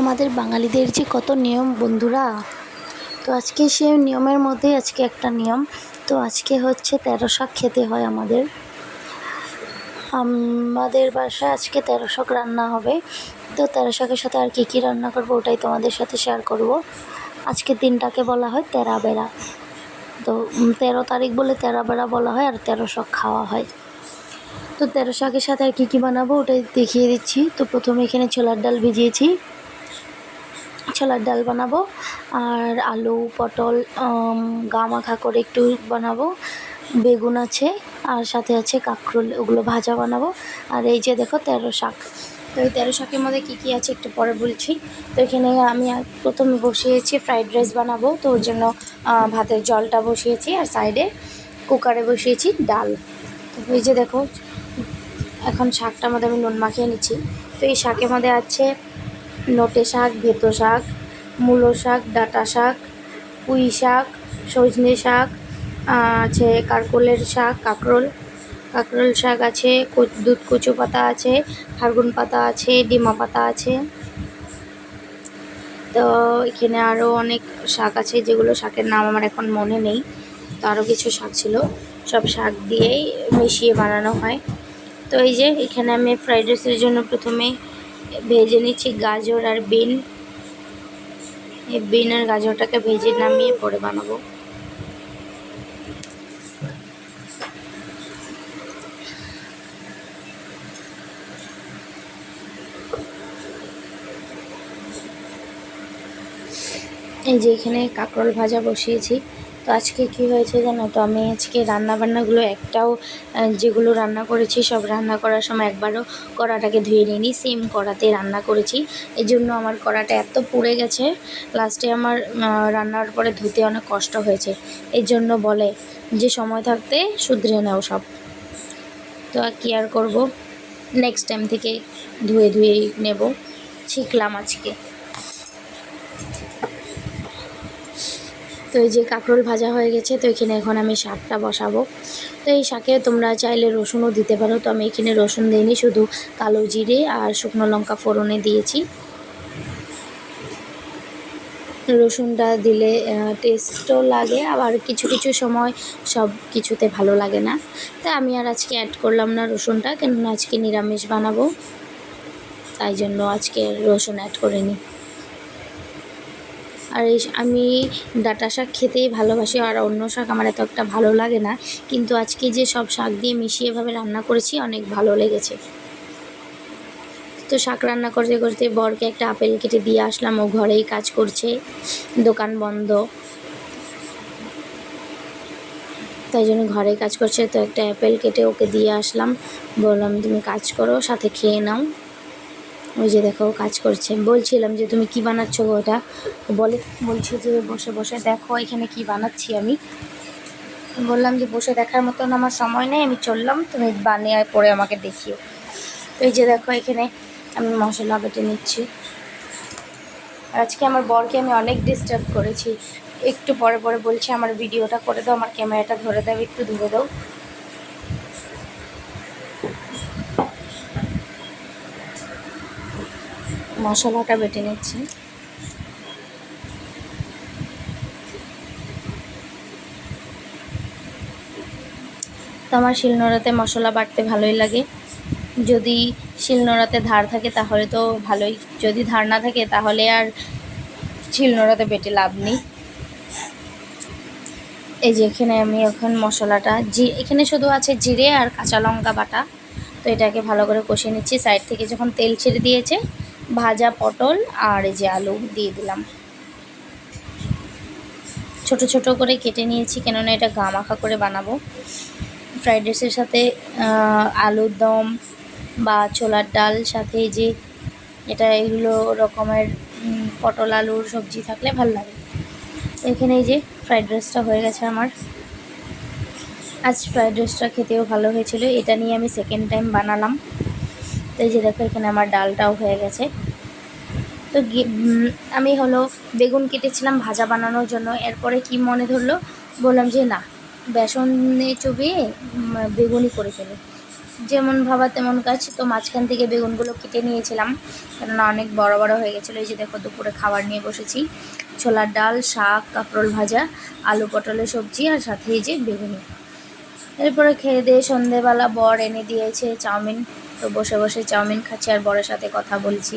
আমাদের বাঙালিদের যে কত নিয়ম বন্ধুরা। তো আজকে সে নিয়মের মধ্যে আজকে একটা নিয়ম। তো আজকে হচ্ছে তেরো শাক খেতে হয় আমাদের। আমাদের বাসায় আজকে তেরো শাক রান্না হবে। তো তেরো শাকের সাথে আর কী কী রান্না করব ওটাই তোমাদের সাথে শেয়ার করব। আজকের দিনটাকে বলা হয় তেরা বেড়া। তো তেরো তারিখ বলে তেরা বেড়া বলা হয় আর তেরো শাক খাওয়া হয়। তো তেরো শাকের সাথে আর কী কী বানাবো ওটাই দেখিয়ে দিচ্ছি। তো প্রথমে এখানে ছোলার ডাল ভিজিয়েছি। ছোলার ডাল বানাবো আর আলু পটল উম, গা মাখা করে একটু বানাবো। বেগুন আছে আর সাথে আছে কাঁকরোল ওগুলো ভাজা বানাবো। আর এই যে দেখো তেরো শাক। তো এই তেরো শাকের মধ্যে কী কী আছে একটু পরে বলছি। তো এখানে আমি প্রথমে বসিয়েছি ফ্রাইড রাইস বানাবো। তো ওর জন্য ভাতের জলটা বসিয়েছি আর সাইডে কুকারে বসিয়েছি ডাল। তো এই যে দেখো এখন শাকটার মধ্যে আমি নুন মাখিয়ে নিচ্ছি। তো এই শাকের মধ্যে আছে নোটে শাক ভেতো শাক মূলো শাক, ডাঁটা শাক, পুঁই শাক, সজনে শাক আছে কারকোলের শাক, কাঁকরোল। কাঁকরোল শাক আছে দুধ কচু পাতা আছে, ফাল্গুন পাতা আছে, ডিমা পাতা আছে। তো এখানে আরও অনেক শাক আছে, যেগুলো শাকের নাম আমার এখন মনে নেই, তো আরও কিছু শাক ছিল। সব শাক দিয়েই মিশিয়ে বানানো হয়। তো এই যে এখানে আমি ফ্রাইড রাইসের জন্য প্রথমে ভেজে নিচ্ছি গাজর আর বিন। এই বিন আর গাজরটাকে ভেজে নামিয়ে পরে বানাবো। এই যে এখানে কাঁকরোল ভাজা বসিয়েছি। তো আজকে কি হয়েছে জানো তো? আমি আজকে রান্না বান্নাগুলো একটাও যেগুলো রান্না করেছি সব রান্না করার সময় একবারও কড়াটাকে ধুয়ে নিইনি সেম কড়াতে রান্না করেছি। এই জন্য আমার কড়াটা এত পুড়ে গেছে লাস্টে আমার রান্নার পরে ধুতে অনেক কষ্ট হয়েছে। এর জন্য বলে যে সময় থাকতে শুধরে নাও সব। তো আর কি আর করব? নেক্সট টাইম থেকে ধুয়ে ধুয়ে নেব। শিখলাম আজকে। তো এই যে কাঁকরোল ভাজা হয়ে গেছে, তো এখানে এখন আমি শাকটা বসাবো। তো এই শাকে তোমরা চাইলে রসুনও দিতে পারো, তো আমি এখানে রসুন দিইনি, শুধু কালো জিরে আর শুকনো লঙ্কা ফোড়নে দিয়েছি। রসুনটা দিলে টেস্টও লাগে, আবার কিছু কিছু সময় সব কিছুতে ভালো লাগে না। তা আমি আর আজকে অ্যাড করলাম না রসুনটা, কেননা আজকে নিরামিষ বানাবো, তাই জন্য আজকে রসুন অ্যাড করিনি। আর এই আমি ডাঁটা শাক খেতেই ভালোবাসি আর অন্য শাক আমার এত একটা ভালো লাগে না। কিন্তু আজকে যে সব শাক দিয়ে মিশিয়ে ভাবে রান্না করেছি, অনেক ভালো লেগেছে। তো শাক রান্না করতে করতে বরকে একটা আপেল কেটে দিয়ে আসলাম, ও ঘরেই কাজ করছে, দোকান বন্ধ। তাই জন্য ঘরে কাজ করছে, তো একটা অ্যাপেল কেটে ওকে দিয়ে আসলাম। বললাম, তুমি কাজ করো, সাথে খেয়ে নাও। ওই যে দেখো কাজ করছে। বলছিলাম যে, তুমি কি বানাচ্ছ গো ওটা বলে, বলছে যে, বসে বসে দেখো, এখানে কি বানাচ্ছি আমি? বললাম যে, বসে দেখার মতন আমার সময় নেই, আমি চললাম, তুমি বানিয়ে পরে আমাকে দেখিও। এই যে দেখো, এখানে আমি মশলা বেটে নিচ্ছি। আজকে আমার বরকে আমি অনেক ডিস্টার্ব করেছি। একটু পরে পরে বলছে, আমার ভিডিওটা করে দাও, আমার ক্যামেরাটা ধরে দাও, একটু ধরে দাও। মশলাটা বেটে নিচ্ছি। তো আমার শিলনোড়াতে মশলা বাটতে ভালোই লাগে। যদি শিলনোড়াতে ধার থাকে তাহলে তো ভালোই। যদি ধার না থাকে তাহলে আর শিলনোড়াতে বেটে লাভ নেই। এই যে এখানে আমি এখন মশলাটা জি, এখানে শুধু আছে জিরে আর কাঁচা লঙ্কা বাটা। তো এটাকে ভালো করে কষিয়ে নিচ্ছি। সাইড থেকে যখন তেল ছেড়ে দিয়েছে ভাজা পটল আর এই যে আলু দিয়ে দিলাম। ছোট ছোট করে কেটে নিয়েছি, কেননা এটা গা মাখা করে বানাবো। ফ্রাইড রাইসের সাথে আলুর দম বা ছোলার ডাল, সাথে যে এটা এগুলো রকমের পটল, আলুর সবজি থাকলে ভালো লাগে। এখানে এই যে ফ্রাইড রাইসটা হয়ে গেছে আমার। আজ ফ্রাইড রাইসটা খেতেও ভালো হয়েছিল, এটা নিয়ে আমি সেকেন্ড টাইম বানালাম। তো এই যে দেখো, এখানে আমার ডালটাও হয়ে গেছে। তো আমি হলো বেগুন কেটেছিলাম ভাজা বানানোর জন্য। এরপরে কি মনে ধরলো? বললাম যে না, বেসনে চুবিয়ে বেগুনই করে ফেলে। যেমন ভাবা তেমন কাজ, তো মাঝখান থেকে বেগুনগুলো কেটে নিয়েছিলাম। কেননা অনেক বড় বড় হয়ে গেছিল। এই যে দেখো, দুপুরে খাবার নিয়ে বসেছি। ছোলার ডাল, শাক, কাঁকরোল ভাজা, আলু পটলের সবজি আর সাথে এই যে বেগুনি এরপরে খেয়ে দিয়ে সন্ধেবেলা বর এনে দিয়েছে চাউমিন। তো বসে বসে চাউমিন খাচ্ছি আর বরের সাথে কথা বলছি।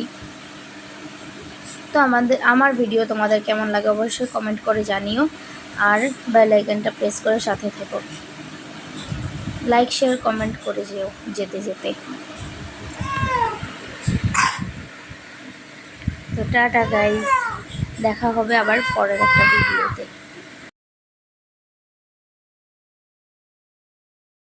তো আমাদের, আমার ভিডিও তোমাদের কেমন লাগে অবশ্যই কমেন্ট করে জানিও। আর বেল আইকনটা প্রেস করে সাথে থেকো। লাইক শেয়ার কমেন্ট করে যেও যেতে যেতে। তো টাটা গাইজ দেখা হবে আবার পরের একটা ভিডিও